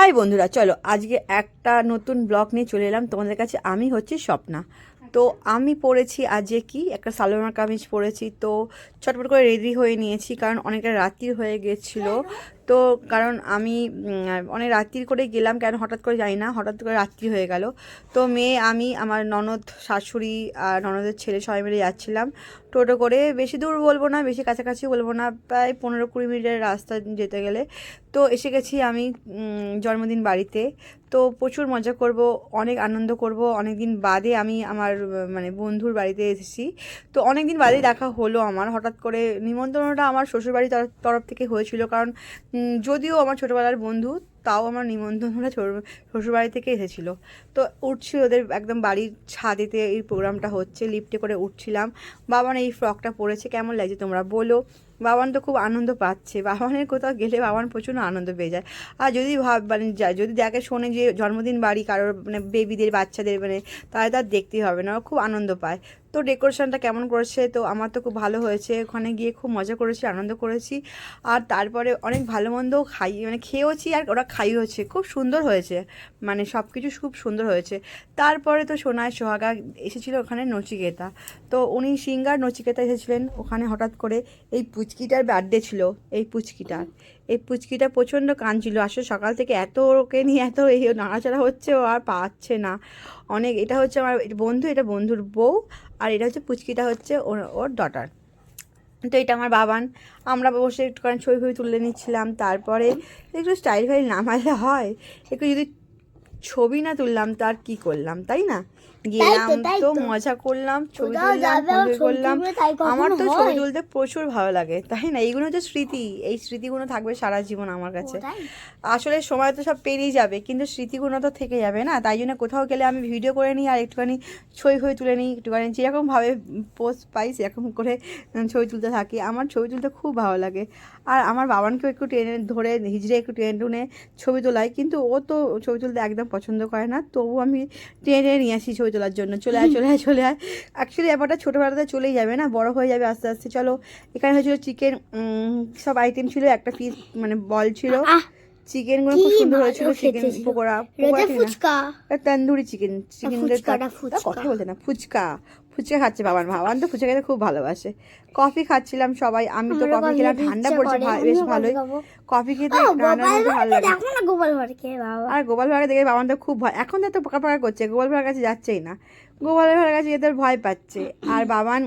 High বন্ধুরা, চলো আজকে একটা নতুন ব্লগ নিয়ে চলে এলাম। তোমাদের কাছে আমি হচ্ছি স্বপ্না। তো আমি পরেছি আজকে কি? একটা সালোয়ার কামিজ পরেছি তো চটপট করে রেডি হয়ে নিয়েছি, কারণ অনেকটা রাত্রি হয়ে গেছিল। তো কারণ আমি অনেক রাত্রির করে গেলাম কেন হঠাৎ করে যাই না, হঠাৎ করে রাত্রি হয়ে গেল। তো মেয়ে, আমি, আমার ননদ শাশুড়ি আর ননদের ছেলে সবাই মিলে যাচ্ছিলাম টোটো করে। বেশি দূর বলব না, বেশি কাছাকাছি বলব না, প্রায় পনেরো কুড়ি মিনিটের রাস্তা যেতে গেলে। তো এসে গেছি আমি জন্মদিন বাড়িতে। তো প্রচুর মজা করব, অনেক আনন্দ করব। অনেক দিন বাদে আমি আমার মানে বন্ধুর বাড়িতে এসেছি। তো অনেক দিন বাদেই দেখা হলো আমার। হঠাৎ করে নিমন্ত্রণটা আমার শ্বশুরবাড়ির তরফ থেকে হয়েছিল। কারণ যদিও আমার ছোটোবেলার বন্ধু, তাও আমার নিমন্ত্রণ ছোট- শ্বশুরবাড়ি থেকে এসেছিল। তো উঠছি ওদের একদম বাড়ির ছাদেতে এই প্রোগ্রামটা হচ্ছে লিফটে করে উঠছিলাম। বাবান এই ফ্রকটা পরেছে, কেমন লাগছে তোমরা বলো। বাবান তো খুব আনন্দ পাচ্ছে। বাবানের কোথাও গেলে বাবান প্রচুর আনন্দ পেয়ে যায়। আর যদি ভাব মানে যদি দেখে শোনে যে জন্মদিন বাড়ি কারোর মানে বেবিদের বাচ্চাদের মানে তাহলে তার দেখতেই হবে না খুব আনন্দ পায়। তো ডেকোরেশনটা কেমন করেছে? তো আমার তো খুব ভালো হয়েছে। ওখানে গিয়ে খুব মজা করেছি, আনন্দ করেছি। আর তারপরে অনেক ভালো মন্দ খাই মানে খেয়েওছি আর ওরা খাইয়েওছে খুব সুন্দর হয়েছে। মানে সব কিছু খুব সুন্দর হয়েছে। তারপরে তো সোনায় সোহাগা এসেছিল ওখানে নচিকেতা। তো উনি সিঙ্গার নচিকেতা এসেছিলেন ওখানে হঠাৎ করে এই পুচকিটার বার্থডে ছিল, এই পুচকিটার এই পুচকিটা প্রচণ্ড কাঁদছিল, আসলে সকাল থেকে এত ওকে নিয়ে এত এই নাড়াচাড়া হচ্ছে, ও আর পাচ্ছে না। অনেক, এটা হচ্ছে আমার বন্ধু, এটা বন্ধুর বউ, আর এটা হচ্ছে পুচকিটা হচ্ছে ওর ওর ডটার তো এটা আমার বাবান। আমরা বসে একটুখানি ছবি ফবি তুলে নিচ্ছিলাম, তারপরে একটু স্টাইল ফাইল নামালে হয়। একটু যদি ছবি না তুললাম তার কি করলাম, তাই না? গেলাম তো। মজা করলাম ছবি তুললাম করলাম। আমার তো ছবি তুলতে প্রচুর ভালো লাগে তাই না? এইগুলো হচ্ছে স্মৃতি এই স্মৃতিগুলো থাকবে সারা জীবন আমার কাছে। আসলে সময় তো সব পেরিয়ে যাবে কিন্তু স্মৃতিগুলো তো থেকে যাবে না তাই জন্য কোথাও গেলে আমি ভিডিও করে নিই আর একটুখানি ছবি হয়ে তুলে নিই একটুখানি যেরকমভাবে পোস্ট পাই সেরকম করে ছবি তুলতে থাকি। আমার ছবি তুলতে খুব ভালো লাগে। আর আমার বাবানকেও একটু টেনে ধরে হিজড়ে একটু টেনে টুনে ছবি তোলাই কিন্তু ও তো ছবি তুলতে একদম পছন্দ করে না তবু আমি টেনে নিয়ে আসি ছবি তোলার জন্য। চলে আয় চলে আয় চলে আয়। অ্যাকচুয়ালি ব্যাপারটা ছোটোবেলাতে চলেই যাবে না? বড় হয়ে যাবে আস্তে আস্তে। চলো, এখানে হয়েছিল চিকেন সব আইটেম ছিল, একটা পিস মানে বল ছিল। আহ, চিকেনগুলো কি খুব সুন্দর হয়েছিল chicken pakora. Phuchka. Tandoori chicken chicken phuchka. কথা বলতে না ফুচকা। ফুচকা খাচ্ছে বাবার ভাবান তো ফুচকা খেতে খুব ভালোবাসে। কফি খাচ্ছিলাম সবাই আমি তো কফি খেলাম ঠান্ডা পড়ছে বেশ ভালোই। কফি খেতে ভালো লাগে। আর গোপাল ভাড়া দেখে বাবান তো খুব ভয় এখন তো এত পাকা পাকা করছে গোপাল ভাড়ার কাছে যাচ্ছেই না। গোপাল ভাড়ার কাছে যেতে ভয় পাচ্ছে। আর বাবান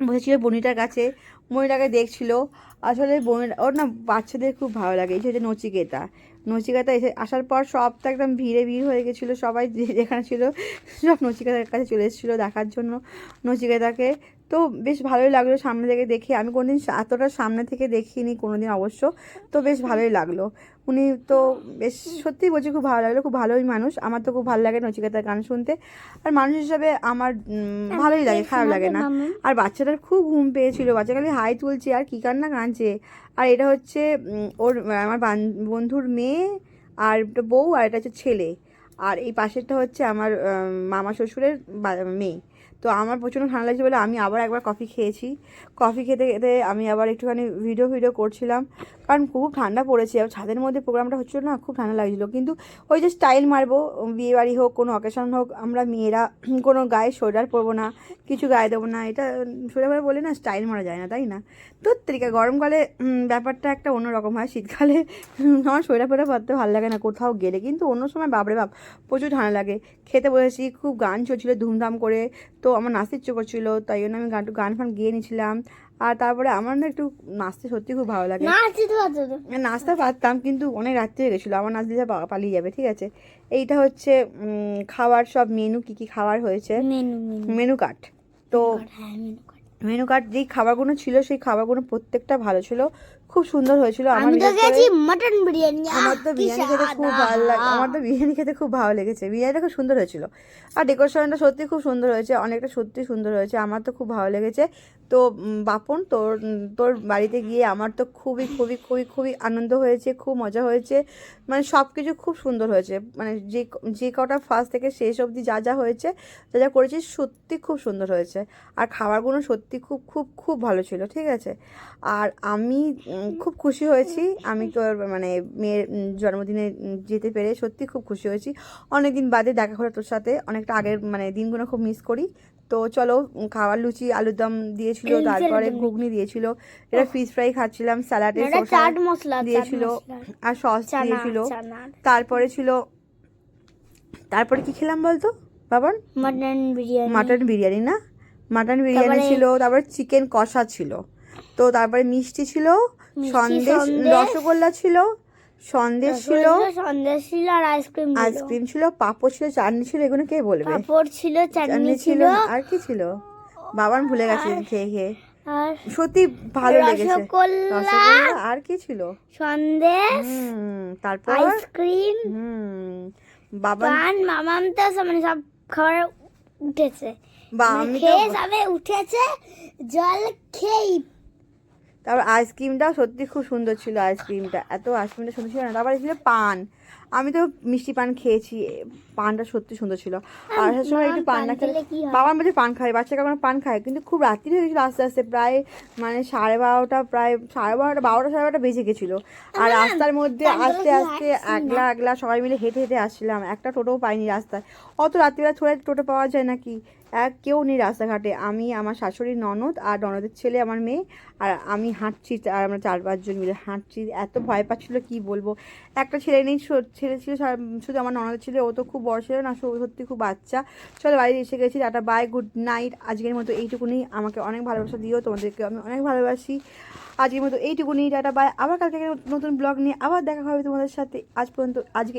বসেছিল বনিটার কাছে মনিটাকে দেখছিল। আসলে বোনের, ওর না বাচ্চাদের খুব ভালো লাগে, এই হচ্ছে নচিকেতা। নচিকেতা এসে আসার পর সব তো একদম ভিড়ে ভিড় হয়ে গেছিল, সবাই যেখানে ছিল, সব নচিকেতার কাছে চলে এসেছিল দেখার জন্য। নচিকেতাকে তো বেশ ভালোই লাগল সামনে থেকে দেখে। আমি কোনোদিন এতটা সামনে থেকে দেখিনি কোনোদিন অবশ্য। তো বেশ ভালোই লাগল। উনি তো বেশ সত্যিই বলছি খুব ভালো লাগল খুব ভালোই মানুষ। আমার তো খুব ভালো লাগে নচিকেতার গান শুনতে। আর মানুষ হিসাবে আমার ভালোই লাগে খারাপ লাগে না। আর বাচ্চাটার খুব ঘুম পেয়েছিল। বাচ্চা খালি হাই তুলছে আর কী কান্না কাঁদছে। আর এটা হচ্ছে ওর আমার বান- বন্ধুর মেয়ে আর বউ আর এটা হচ্ছে ছেলে। আর এই পাশেরটা হচ্ছে আমার মামা শ্বশুরের মেয়ে। তো আমার প্রচণ্ড ঠান্ডা লাগছে বলে আমি আবার একবার কফি খেয়েছি। কফি খেতে খেতে আমি আবার একটুখানি ভিডিও ভিডিও করছিলাম। কারণ খুব ঠান্ডা পড়েছে। আর ছাদের মধ্যে প্রোগ্রামটা হচ্ছিল না, খুব ঠান্ডা লাগছিল। কিন্তু ওই যে স্টাইল মারবো বিয়ে বাড়ি হোক, কোনো অকেশন হোক, আমরা মেয়েরা কোনো গায়ে সোয়েটার পরবো না, কিছু গায়ে দেবো না। এটা সোয়েটার বলে না স্টাইল মারা যায় না, তাই না? তো তরিকা, গরমকালে ব্যাপারটা একটা অন্যরকম হয়। শীতকালে আমার সোয়েটার ফোয়েটার পরতে ভালো লাগে না কোথাও গেলে। কিন্তু অন্য সময় বাপরে বাপ, প্রচুর ঠান্ডা লাগে। খেতে বসেছি, খুব গান চলছিল ধুমধাম করে। তো আমার নাচতে ইচ্ছে করছিল তাই জন্য আমি গান গান ফান গিয়ে নিয়েছিলাম। আর তারপরে আমার না একটু নাচতে সত্যি খুব ভালো লাগে। নাচতে পারতাম কিন্তু অনেক রাত্রি হয়ে গেছিল। আমার নাচ দিতে পালিয়ে যাবে ঠিক আছে? এইটা হচ্ছে খাবার সব মেনু কি কি খাবার হয়েছে? Menu card. তো হ্যাঁ মেনু। মেনু কার্ড যেই খাবারগুলো ছিল সেই খাবারগুলো প্রত্যেকটা ভালো ছিল। খুব সুন্দর হয়েছিল। আমার মটন বিরিয়ানি আমার তো বিরিয়ানি খেতে খুব ভালো লাগে আমার তো বিরিয়ানি খেতে খুব ভালো লেগেছে। বিরিয়ানিটা খুব সুন্দর হয়েছিল। আর ডেকোরেশনটা সত্যি খুব সুন্দর হয়েছে। অনেকটা সত্যি সুন্দর হয়েছে। আমার তো খুব ভালো লেগেছে। তো বাপন তোর তোর বাড়িতে গিয়ে আমার তো খুবই খুবই খুবই খুবই আনন্দ হয়েছে খুব মজা হয়েছে। মানে সব কিছু খুব সুন্দর হয়েছে। মানে যে যে কটা ফার্স্ট থেকে শেষ অবধি যা যা হয়েছে যা যা করেছি সত্যি খুব সুন্দর হয়েছে। আর খাবারগুলো সত্যি খুব খুব খুব ভালো ছিল। ঠিক আছে? আর আমি খুব খুশি হয়েছি। আমি তোর মানে মেয়ের জন্মদিনে যেতে পেরে সত্যি খুব খুশি হয়েছি। অনেকদিন বাদে দেখা করে তোর সাথে। অনেকটা আগের মানে দিনগুলো খুব মিস করি। তো চলো খাওয়ার লুচি আলুর দম দিয়েছিল তারপরে ঘুগনি দিয়েছিল। এটা ফিশ ফ্রাই খাচ্ছিলাম স্যালাডে চাট মশলা দিয়েছিল আর সস দিয়েছিল। তারপরে ছিল তারপরে কি খেলাম বলতো বাবান? মটন বিরিয়ানি মাটন বিরিয়ানি না? মাটন বিরিয়ানি ছিল তারপরে চিকেন কষা ছিল। তো তারপরে মিষ্টি ছিল সন্দেশ। রসগোল্লা ছিল সন্দেশ ছিল সন্দেশ ছিল আর আইসক্রিম ছিল। আইসক্রিম ছিল পাপড় ছিল চাটনি ছিল এগুলো কে বলবে? পাপড় ছিল চাটনি ছিল। আর কি ছিল? বাবান ভুলে গেছে খেয়ে খেয়ে। সত্যি ভালো লেগেছে। রসগোল্লা আর কি ছিল? সন্দেশ তারপর? আইসক্রিম হুম বাবা মামাম তো মানে সব খাবার উঠেছে। বা মানে আমি খেয়ে সবে উঠেছে জল খেয়ে তারপর আইসক্রিমটাও সত্যি খুব সুন্দর ছিল আইসক্রিমটা এত আইসক্রিমটা সুন্দর ছিল না তারপরে ছিল পান। আমি তো মিষ্টি পান খেয়েছি পানটা সত্যি সুন্দর ছিল। আর আসার সময় একটু পান না খেলে বাবার মধ্যে পান খায় বাচ্চা কখনো পান খায় কিন্তু খুব রাত্রি হয়ে গেছিল আস্তে আস্তে প্রায় মানে সাড়ে বারোটা প্রায় সাড়ে বারোটা বারোটা সাড়ে বারোটা বেজে গেছিল। আর রাস্তার মধ্যে আস্তে আস্তে একলা একলা সবাই মিলে হেঁটে হেঁটে আসছিলাম একটা টোটোও পাইনি রাস্তায়। অত রাত্রিবেলা থোড়া টোটো পাওয়া যায় নাকি? এক কেউ নেই রাস্তাঘাটে। আমি, আমার শাশুড়ির ননদ আর ননদের ছেলে, আমার মেয়ে। আর আমি হাঁটছি, আর আমরা চার পাঁচজন মিলে হাঁটছি। এত ভয় পাচ্ছিল, কি বলব? একটা ছেলে নেই ছেলে ছিল শুধু আমার ননদের ছেলে। ও তো খুব বড় ছিল না সত্যি খুব বাচ্চা। চলো বাড়ি এসে গেছি, টাটা, বাই, গুড নাইট। আজকের মতো এইটুকুনি। আমাকে অনেক ভালোবাসা দিও, তোমাদেরকে আমি অনেক ভালোবাসি। আজকের মতো এইটুকুনি, টাটা, বাই। আবার কালকে নতুন ব্লগ নিয়ে আবার দেখা হবে তোমাদের সাথে। আজ পর্যন্ত, আজকে